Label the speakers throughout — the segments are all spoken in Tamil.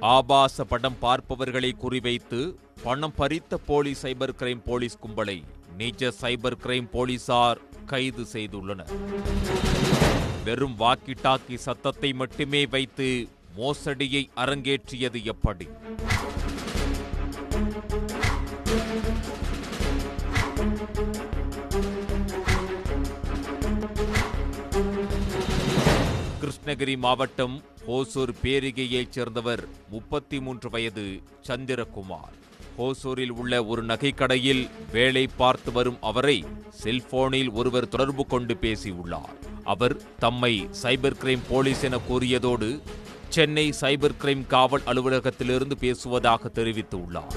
Speaker 1: ஆபாச படம் பார்ப்பவர்களை குறிவைத்து பணம் பறித்த போலி சைபர் கிரைம் போலீஸ் கும்பலை நிஜ சைபர் கிரைம் போலீசார் கைது செய்துள்ளனர். வெறும் வாக்கி டாக்கி சத்தத்தை மட்டுமே வைத்து மோசடியை அரங்கேற்றியது எப்படி? கிருஷ்ணகிரி மாவட்டம் ஹோசூர் பேரிகையைச் சேர்ந்தவர் முப்பத்தி மூன்று வயது சந்திரகுமார். ஹோசூரில் உள்ள ஒரு நகைக்கடையில் வேலை பார்த்து வரும் அவரை செல்போனில் ஒருவர் தொடர்பு கொண்டு பேசியுள்ளார். அவர் தம்மை சைபர் கிரைம் போலீஸ் என கூறியதோடு சென்னை சைபர் கிரைம் காவல் அலுவலகத்திலிருந்து பேசுவதாக தெரிவித்துள்ளார்.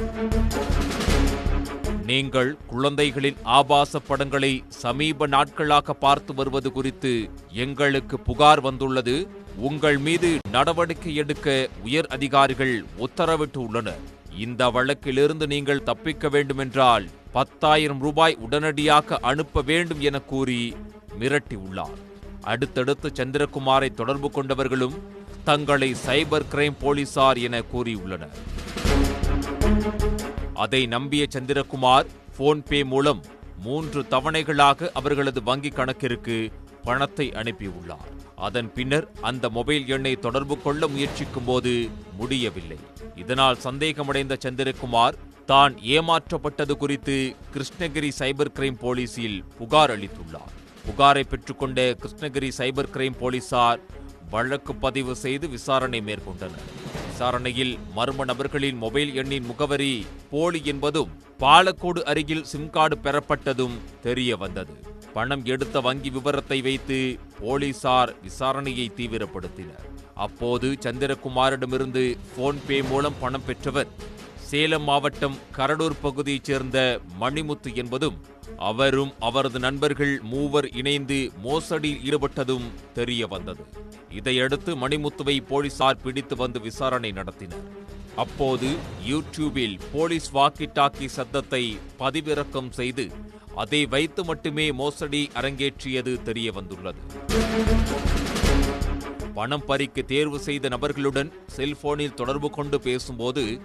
Speaker 1: நீங்கள் குழந்தைகளின் ஆபாச படங்களை சமீப நாட்களாக பார்த்து வருவது குறித்து எங்களுக்கு புகார் வந்துள்ளது. உங்கள் மீது நடவடிக்கை எடுக்க உயர் அதிகாரிகள் உத்தரவிட்டு உள்ளனர். இந்த வழக்கிலிருந்து நீங்கள் தப்பிக்க வேண்டுமென்றால் பத்தாயிரம் ரூபாய் உடனடியாக அனுப்ப வேண்டும் என கூறி மிரட்டியுள்ளார். அடுத்தடுத்து சந்திரகுமாரை தொடர்பு கொண்டவர்களும் தங்களை சைபர் கிரைம் போலீசார் என கூறியுள்ளனர். அதை நம்பிய சந்திரகுமார் போன்பே மூலம் மூன்று தவணைகளாக அவர்களது வங்கிக் கணக்கிற்கு பணத்தை அனுப்பியுள்ளார். அதன் பின்னர் அந்த மொபைல் எண்ணை தொடர்பு கொள்ள முயற்சிக்கும் போது முடியவில்லை. இதனால் சந்தேகமடைந்த சந்திரகுமார் தான் ஏமாற்றப்பட்டது குறித்து கிருஷ்ணகிரி சைபர் கிரைம் போலீசில் புகார் அளித்துள்ளார். புகாரை பெற்றுக்கொண்ட கிருஷ்ணகிரி சைபர் கிரைம் போலீசார் வழக்கு பதிவு செய்து விசாரணை மேற்கொண்டனர். விசாரணையில் மர்ம நபர்களின் மொபைல் எண்ணின் முகவரி போலி என்பதும் பாலக்கோடு அருகில் சிம் கார்டு பெறப்பட்டதும் தெரிய வந்தது. பணம் எடுத்த வங்கி விவரத்தை வைத்து போலீசார் விசாரணையை தீவிரப்படுத்தினர். அப்போது சந்திரகுமாரிடமிருந்து போன்பே மூலம் பணம் பெற்றவர் சேலம் மாவட்டம் கரடூர் பகுதியைச் சேர்ந்த மணிமுத்து என்பதும் அவரும் அவரது நண்பர்கள் மூவர் இணைந்து மோசடியில் ஈடுபட்டதும் தெரிய வந்தது. இதையடுத்து மணிமுத்துவை போலீசார் பிடித்து வந்து விசாரணை நடத்தினர். அப்போது யூடியூபில் போலீஸ் வாக்கி டாக்கி சத்தத்தை பதிவிறக்கம் செய்து அதை வைத்து மட்டுமே மோசடி அரங்கேற்றியது தெரிய வந்துள்ளது. பணம் பறிக்க தேர்வு செய்த நபர்களுடன் செல்போனில் தொடர்பு கொண்டு பேசும்போது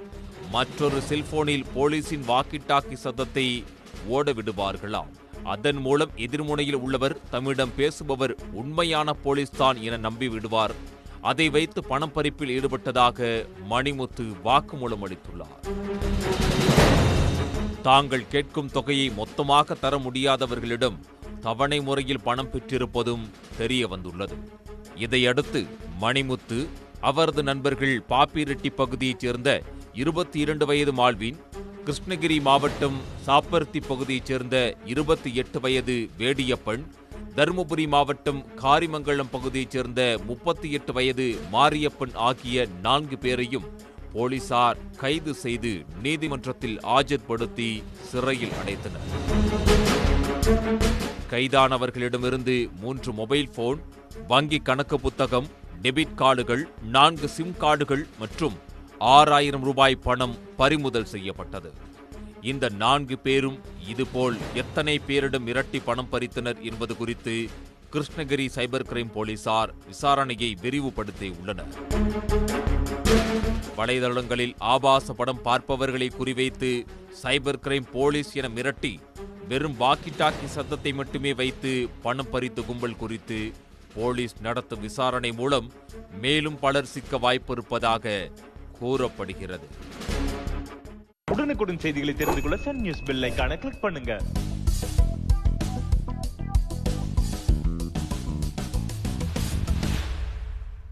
Speaker 1: மற்றொரு செல்போனில் போலீசின் வாக்கி டாக்கி சத்தத்தை ஓட விடுவார்களாம் அதன் மூலம் எதிர்முனையில் உள்ளவர் தம்மிடம் பேசுபவர் உண்மையான போலீஸ் தான் என நம்பி விடுவார் அதை வைத்து பணம் பறிப்பில் ஈடுபட்டதாக மணிமுத்து வாக்குமூலம் அளித்துள்ளார். தாங்கள் கேட்கும் தொகையை மொத்தமாக தர முடியாதவர்களிடம் தவணை முறையில் பணம் பெற்றிருப்பதும் தெரிய வந்துள்ளது. இதையடுத்து மணிமுத்து அவரது நண்பர்கள் பாப்பிரெட்டி பகுதியைச் சேர்ந்த இருபத்தி இரண்டு வயது மால்வின் கிருஷ்ணகிரி மாவட்டம் சாப்பர்த்தி பகுதியைச் சேர்ந்த இருபத்தி எட்டு வயது வேடியப்பன் தருமபுரி மாவட்டம் காரிமங்கலம் பகுதியைச் சேர்ந்த முப்பத்தி எட்டு வயது மாரியப்பன் ஆகிய நான்கு பேரையும் போலீசார் கைது செய்து நீதிமன்றத்தில் ஆஜர்படுத்தி சிறையில் அடைத்தனர். கைதானவர்களிடமிருந்து மூன்று மொபைல் போன் வங்கி கணக்கு புத்தகம் டெபிட் கார்டுகள் நான்கு சிம் கார்டுகள் மற்றும் ஆறாயிரம் ரூபாய் பணம் பறிமுதல் செய்யப்பட்டது. இந்த நான்கு பேரும் இதுபோல் எத்தனை பேரிடம் மிரட்டி பணம் பறித்தனர் என்பது குறித்து கிருஷ்ணகிரி சைபர் கிரைம் போலீசார் விசாரணையை விரிவுபடுத்தி உள்ளனர். வலைதளங்களில் ஆபாச படம் பார்ப்பவர்களை குறிவைத்து சைபர் கிரைம் போலீஸ் என மிரட்டி வெறும் வாக்கி டாக்கி சத்தத்தை மட்டுமே வைத்து பணம் பறித்த கும்பல் குறித்து போலீஸ் நடத்தும் விசாரணை மூலம் மேலும் பலர் சிக்க வாய்ப்பிருப்பதாக கூறப்படுகிறது.
Speaker 2: உடனுக்குடன் செய்திகளை தெரிந்து கொள்ள சன் நியூஸ் பெல் கிளிக் பண்ணுங்க.